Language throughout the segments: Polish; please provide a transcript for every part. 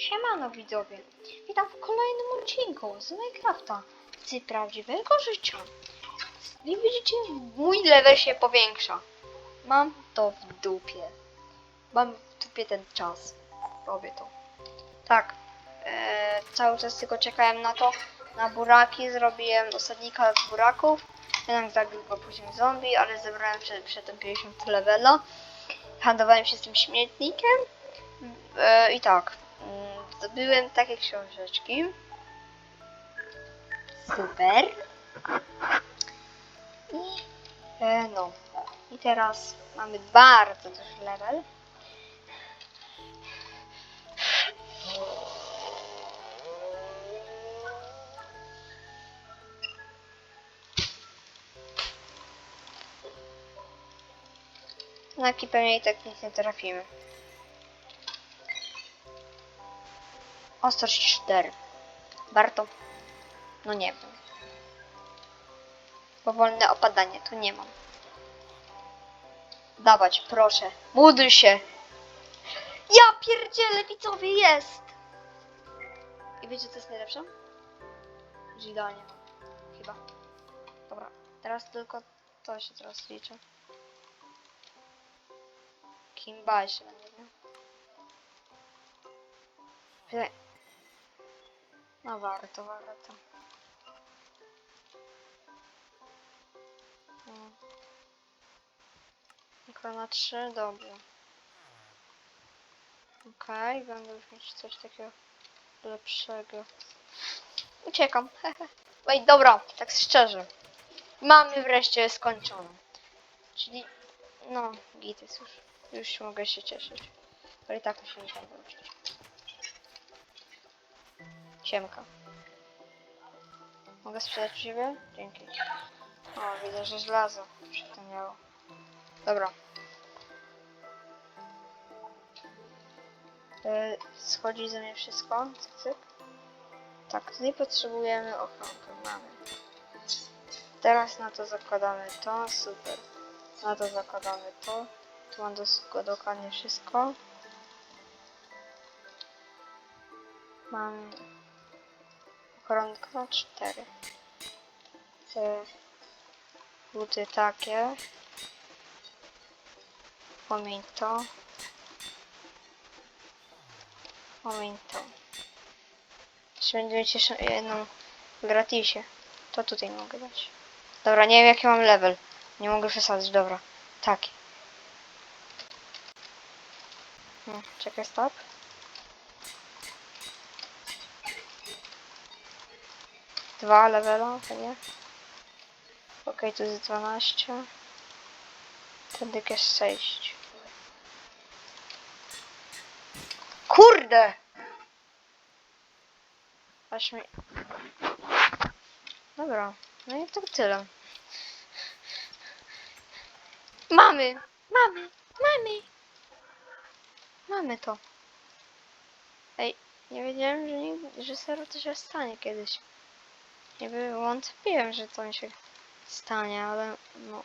Siemano widzowie, witam w kolejnym odcinku z Minecrafta z prawdziwego życia. Jak widzicie, mój level się powiększa. Mam to w dupie. Mam w dupie ten czas. Robię to. Tak, e, cały czas tylko czekałem na to, na buraki, zrobiłem osadnika z buraków. Jednak zabił go później zombie, ale zebrałem przed, przedtem 50 levela. Handlowałem się z tym śmietnikiem. E, I tak, zdobyłem takie książeczki. Super. I e, no. I teraz mamy bardzo duży level. Na pewnie i tak nic nie trafimy. Ostrość 4. Warto? No nie wiem. Powolne opadanie, tu nie mam. Dawać, proszę. Módl się. Ja pierdzielę, widzowie, jest! I wiecie, co jest najlepsze? Że. Chyba. Dobra, teraz tylko to się teraz liczy. Kimba jeszcze będzie, nie? Wydaje- No warto, warto. Mm. Tylko na trzy, dobrze. Okej, będę już mieć coś takiego lepszego. Uciekam. Ej, dobra, tak szczerze. Mamy wreszcie skończoną. Czyli, no, git jest już. Już mogę się cieszyć. Ale i tak musimy się wrócić. Siemka. Mogę sprzedać u siebie? Dzięki. O, widzę, że żelazo przytomniało. Dobra. E, schodzi ze mnie wszystko. Cyk, cyk. Tak, tutaj potrzebujemy ochronkę. Mamy. Teraz na to zakładamy to. Super. Na to zakładamy to. Tu mam dokładnie wszystko. Mam koronkę na 4. Te buty takie. Pomień to. Pomień to. Czy będę mieć jeszcze jedną gratisie? To tutaj mogę dać. Dobra, nie wiem jaki mam level. Nie mogę przesadzić, dobra. Taki. No, czekaj, stop. Dwa levela, to nie? Okej, tu jest 12. Ten dyk jest 6. Kurde! Aż mi... Dobra, no i to tyle. Mamy! Mamy! Mamy! Mamy to. Ej, nie wiedziałem, że, nie, że serio to się stanie kiedyś. Nie by wątpiłem, że to mi się stanie, ale no.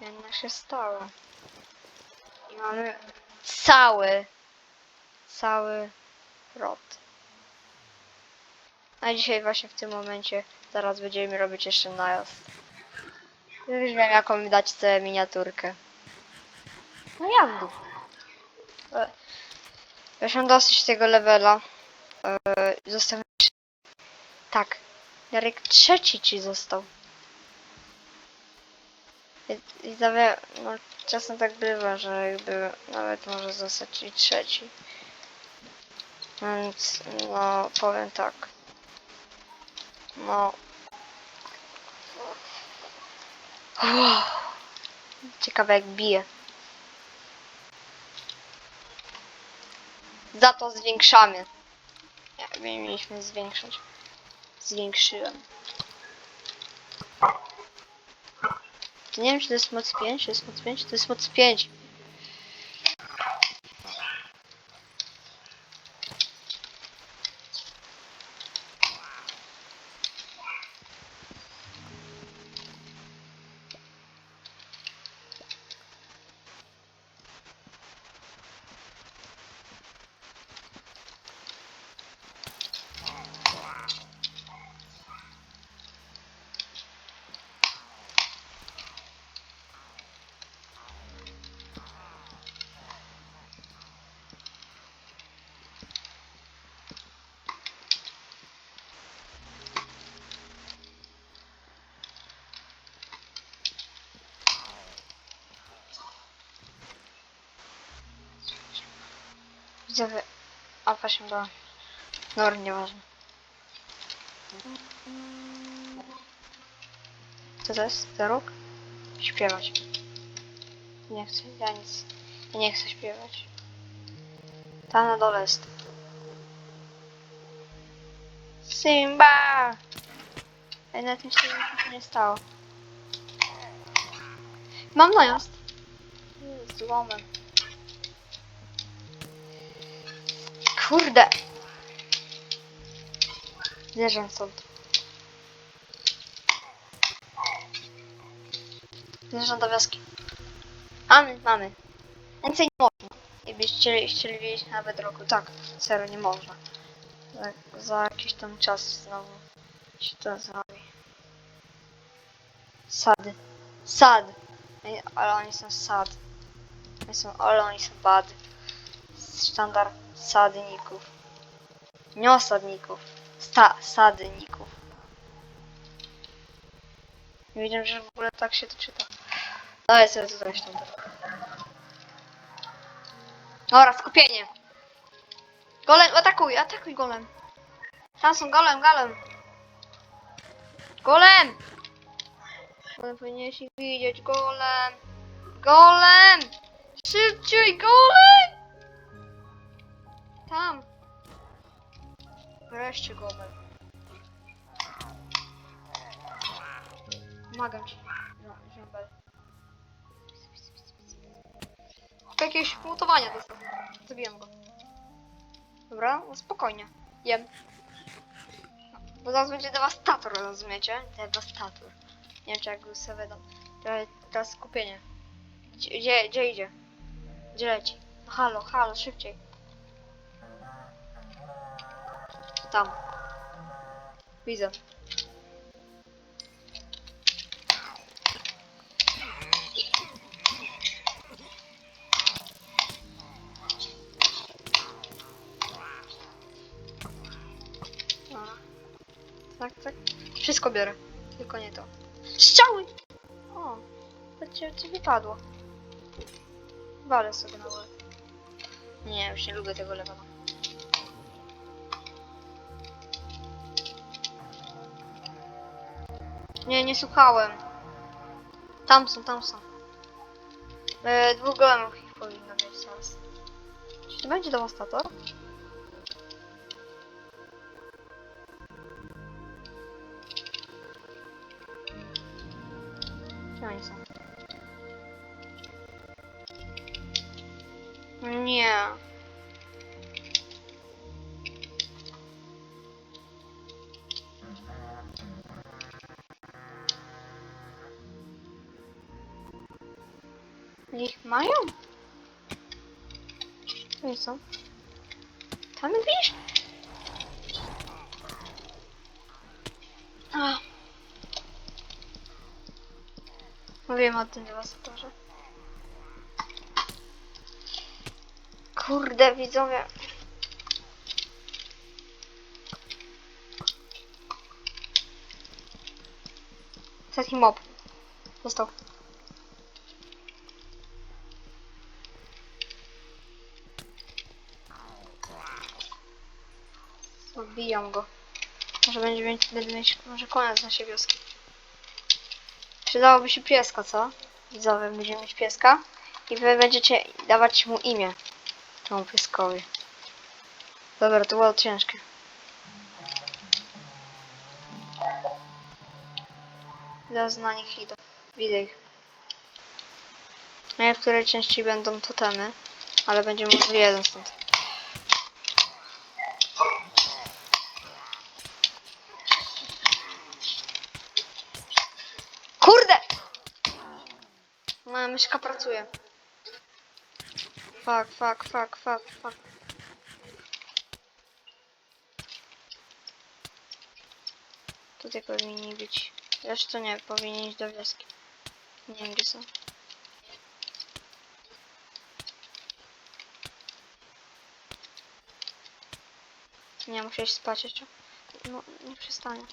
Jednak się stało. I mamy cały, cały rot. A dzisiaj właśnie w tym momencie zaraz będziemy robić jeszcze najazd. Już wiem jaką mi dać tę miniaturkę. No Już mam dosyć tego levela. E, trz- Tak. Jarek trzeci ci został. Zawsze, no czasem tak bywa, że jakby nawet może zostać i trzeci. Więc no powiem tak. No. Ciekawe jak bije. Za to zwiększamy. Nie mieliśmy zwiększać. Zwiększyłem. Nie wiem, czy to jest moc 5, czy to jest moc 5, to jest moc 5. Widzowie, alfa się była. Dobra, nieważne. Co to jest? Za róg? Śpiewać. Nie chcę, ja nic. Ja nie chcę śpiewać. Tam na dole jest. Simba! Ej, nawet mi się nie stało. Mam najazd. Z Kurde. Zjeżdżam stąd. Zjeżdżam do wioski. Mamy, mamy. Więcej nie można. Jakbyście chcieli, chcieli wiedzieć nawet roku. Tak, serio, nie można. Za, za jakiś tam czas znowu się to zrobi. Sad. Ej, Ale oni są sad. Ale oni są bad. Sztandar sadników. Nie osadników. Sta, sadników. Nie wiedziałem, że w ogóle tak się to czyta. Daj sobie tutaj sztandar. Dobra, skupienie. Golem, atakuj, atakuj golem. Tam są golem, golem. Golem! Golem powinieneś ich widzieć, golem. Golem! Szybciej, golem! Tam. Wreszcie golem. Pomagam ci. Ziąbel. Chłop jakieś mutowania dostał. Zabiłem go. Dobra, no spokojnie. Jem. No, bo zaraz będzie dewastator, rozumiecie? Dewastator. Nie wiem, czy jak go sobie. Teraz, teraz skupienie. Gdzie, gdzie, gdzie idzie? Gdzie leci? No halo, halo, szybciej. Tam. Widzę. Tak, tak. Wszystko biorę. Tylko nie to. Strzały! O, to ci, ci wypadło. Walę sobie na. Nie, już nie lubię tego lewego. Nie, nie słuchałem. Tam są, tam są. E, dwóch golemów ich powinno mieć teraz. Czy to będzie devastator? Ich mają? Nie są. Tam widzisz? A. Mówiłem o tym dewastatorze. Kurde, widzowie. Taki mob. Został. Zabijam go. Może będzie mieć, mieć może koniec naszej wioski. Przydałoby się pieska, co? Widzowie, będziemy mieć pieska. I wy będziecie dawać mu imię. Temu pieskowi. Dobra, to było ciężkie. Zaraz na nich idę. Widzę ich. Nie wiem, w której części będą totemy, ale będzie może jeden stąd. Kurde! Moja myszka pracuje. Fuck, fuck, fuck, fuck, fuck. Tutaj powinni być. Zresztą nie, powinni iść do wioski. Nie wiem gdzie są. Nie, muszę iść spać jeszcze. No, nie przestanie.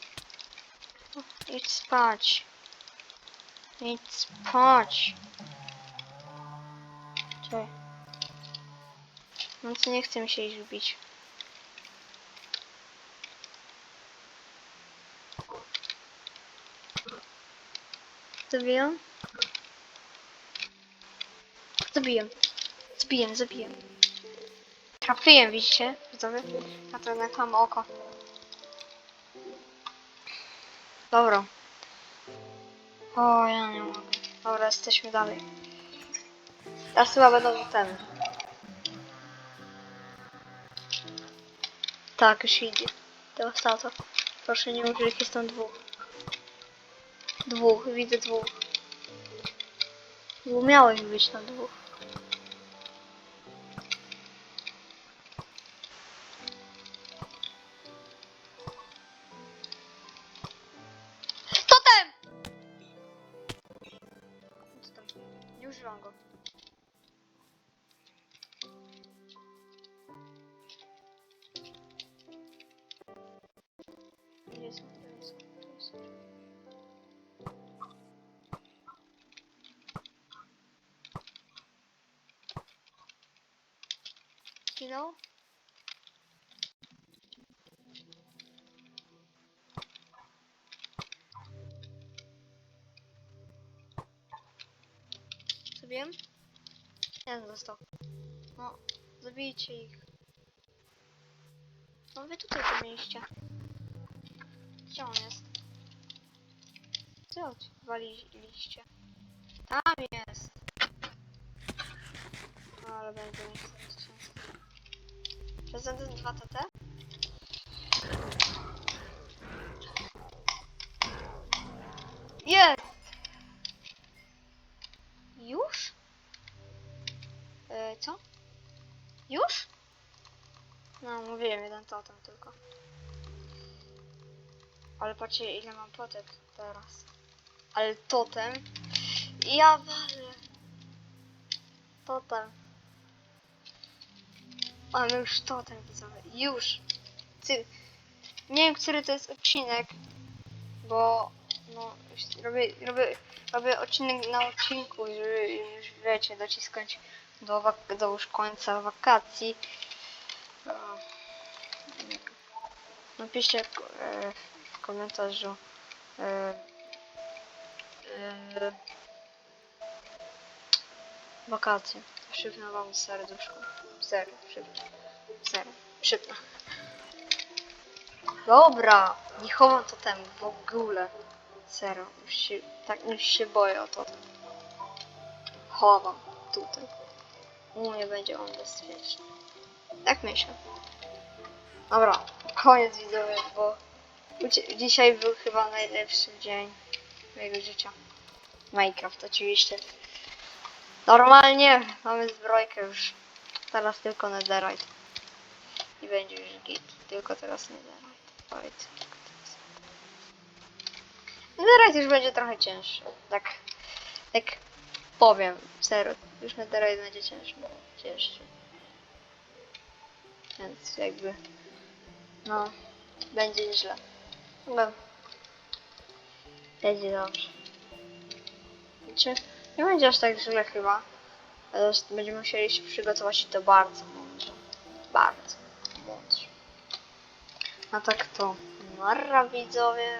No, idź spać. Idź spać. Czekaj. No co nie chce mi się iść bić. Zabiję? Zabiję. Zabiję, zabiję. Trafiłem, widzicie? Widzowie? A to jednak mam oko. Dobra. O, ja nie mogę. Dobra, jesteśmy dalej. Teraz chyba będą ten. Tak, już idzie. Devastator. Proszę nie użyć, jest tam dwóch. Dwóch, widzę dwóch. Bo miało ich być tam dwóch. Zginął? Zabiłem? Jeden został. No, zabijcie ich. No wy tutaj to mieliście. Gdzie on jest? Gdzie odwaliliście? Tam jest! No, ale będzie mi. Prezydent 2 TT? Jest! Już? E, co? Już? No, mówiłem jeden totem tylko. Ale patrzcie ile mam potek teraz. Ale totem. Ja walę. Totem. Mamy już totem widzowie. Już. Ty. Nie wiem, który to jest odcinek. Bo no robię, robię, robię odcinek na odcinku, żeby już wiecie, dociskać do, do już końca wakacji. Napiszcie e, w komentarzu e, e, wakacje. Szybna wam serduszko. Zero, szybko. Zero, szybko. Dobra, nie chowam to temu w ogóle. Zero, już się, tak już się boję o to. Chowam tutaj. U mnie będzie on bezpieczny. Tak myślę. Dobra, koniec widzowie, bo dzisiaj był chyba najlepszy dzień mojego życia. Minecraft oczywiście. Normalnie mamy zbrojkę już. Teraz tylko netherite. I będzie już git. Tylko teraz netherite. Teraz. Netherite już będzie trochę cięższy. Tak. Tak powiem. Serio. Już netherite będzie cięższy. Cięższy. Więc jakby. No. Będzie źle. Chyba. Będzie dobrze. Znaczy, nie będzie aż tak źle chyba. Ale będziemy musieli się przygotować i to bardzo mądrze. Bardzo mądrze. A tak to. Marra widzowie.